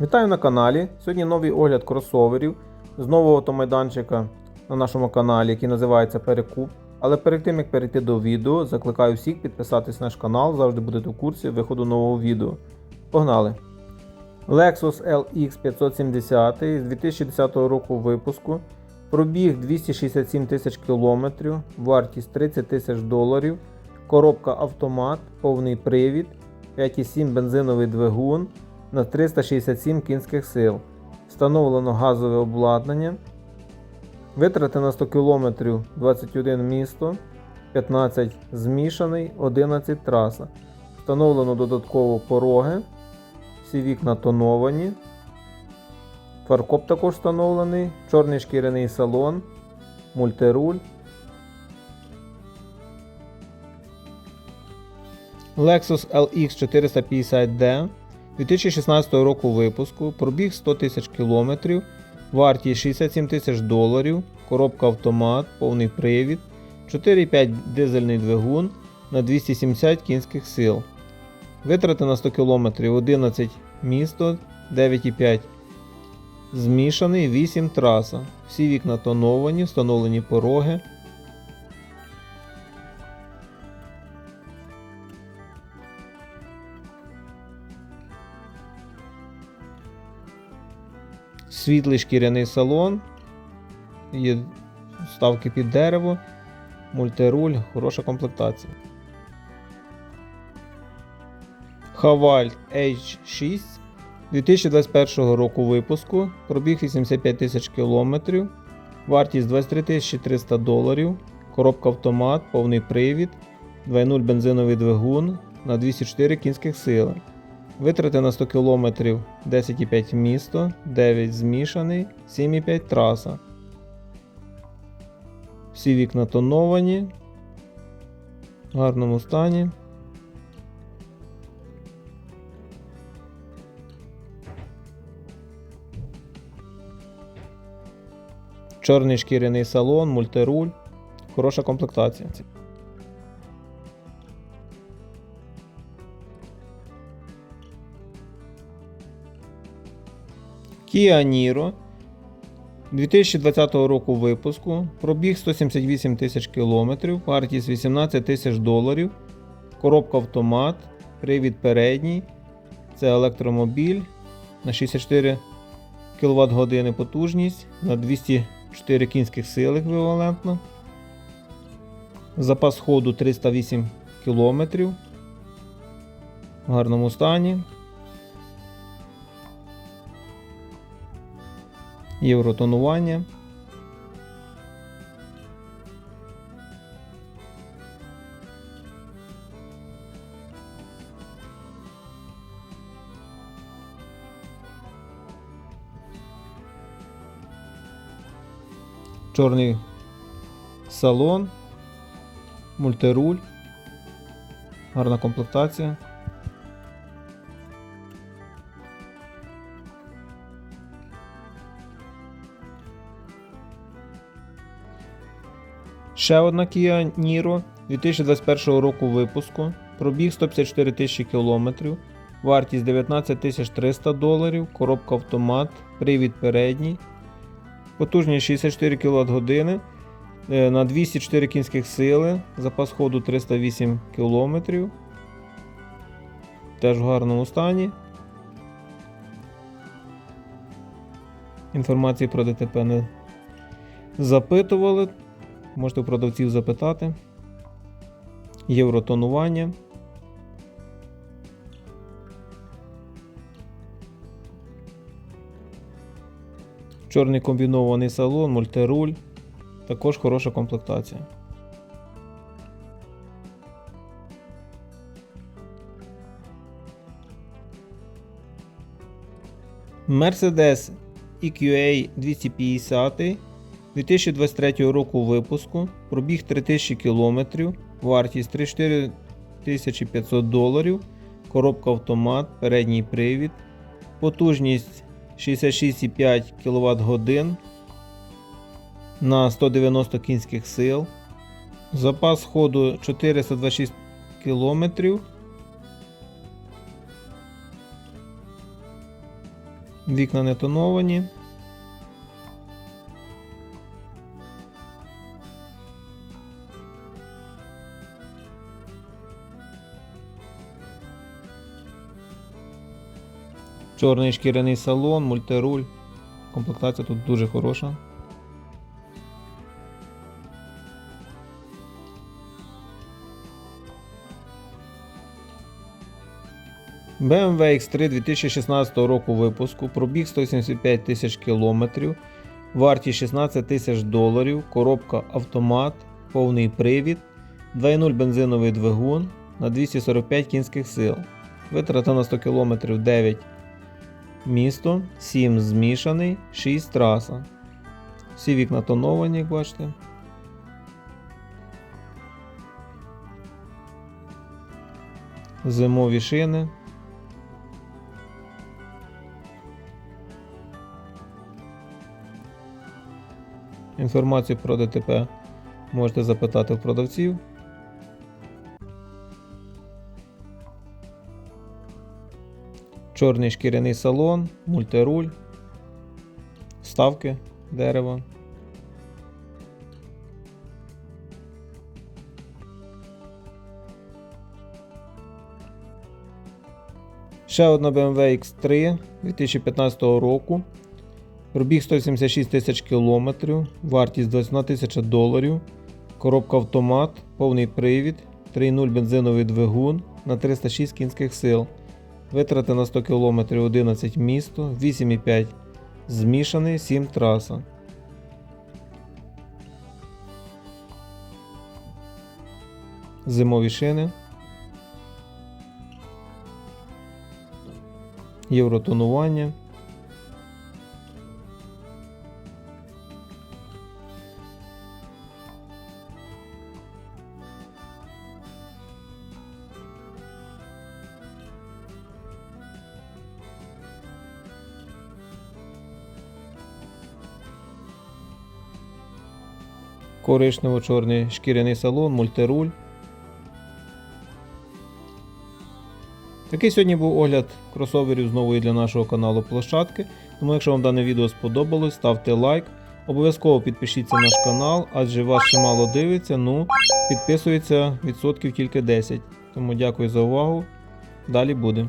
Вітаю на каналі. Сьогодні новий огляд кросоверів з нового автомайданчика на нашому каналі, який називається Перекуп. Але перед тим як перейти до відео, закликаю всіх підписатись на наш канал, завжди будете в курсі виходу нового відео. Погнали! Lexus LX 570 з 2010 року випуску. Пробіг 267 тисяч кілометрів, вартість 30 тисяч доларів, коробка автомат, повний привід, 5,7 бензиновий двигун на 367 кінських сил. Встановлено газове обладнання. Витрати на 100 км 21 місто, 15 змішаний, 11 траса. Встановлено додатково пороги. Всі вікна тоновані. Фаркоп також встановлений, чорний шкіряний салон, мультируль. Lexus LX 450D 2016 року випуску, пробіг 100 тисяч кілометрів, вартість 67 тисяч доларів, коробка автомат, повний привід, 4,5 дизельний двигун на 270 кінських сил. Витрати на 100 км 11 місто, 9,5 змішаний, 8 траса. Всі вікна тоновані, встановлені пороги. Світлий шкіряний салон. Є вставки під дерево, мультируль, хороша комплектація. Хаваль H6 2021 року випуску. Пробіг 85 тисяч кілометрів. Вартість 23 300 доларів. Коробка автомат, повний привід, 2.0 бензиновий двигун на 204 кінських сили. Витрати на 100 км 10,5 місто, 9 змішаний, 7,5 траса. Всі вікна тоновані, в гарному стані. Чорний шкіряний салон, мультируль, хороша комплектація. Kia Niro 2020 року випуску. Пробіг 178 тисяч кілометрів, вартість 18 тисяч доларів. Коробка автомат, привід передній. Це електромобіль на 64 кВт години потужність на 204 кінських сил еквівалентно. Запас ходу 308 км. В гарному стані. Євротонування. Чорний салон, мультируль, гарна комплектація. Ще одна Kia Niro 2021 року випуску. Пробіг 154 тисячі кілометрів. Вартість 19 300 доларів. Коробка автомат, привід передній. Потужність 64 кВт години на 204 кінських сили. Запас ходу 308 км. Теж в гарному стані. Інформації про ДТП не запитували. Можете у продавців запитати. Євротонування. Чорний комбінований салон, мультируль. Також хороша комплектація. Mercedes EQA 250 2023 року випуску, пробіг 3000 км, вартість 34 500 доларів, коробка автомат, передній привід, потужність 66,5 кВт годин на 190 кінських сил, запас ходу 426 км, Вікна не тоновані. Чорний шкіряний салон, мультируль. Комплектація тут дуже хороша. BMW X3 2016 року випуску, пробіг 175 тисяч кілометрів, вартість 16 тисяч доларів, коробка автомат, повний привід, 2.0 бензиновий двигун на 245 кінських сил. Витрата на 100 км 9 місто, 7 змішаний, 6 траса. Всі вікна тоновані, як бачите. Зимові шини. Інформацію про ДТП можете запитати в продавців. Чорний шкіряний салон, мультируль, вставки дерева. Ще одна BMW X3 2015 року. Пробіг 176 тисяч кілометрів, вартість 21 тисяча доларів, коробка автомат, повний привід, 3.0 бензиновий двигун на 306 кінських сил. Витрати на 100 км 11 місто, 8,5 змішаний, 7 траса. Зимові шини. Євротонування. Коричнево-чорний шкіряний салон, мультируль. Такий сьогодні був огляд кросоверів з нової для нашого каналу площадки. Тому якщо вам дане відео сподобалось, ставте лайк. Обов'язково підпишіться на наш канал, адже вас ще мало дивиться, ну підписується відсотків тільки 10. Тому дякую за увагу. Далі буде.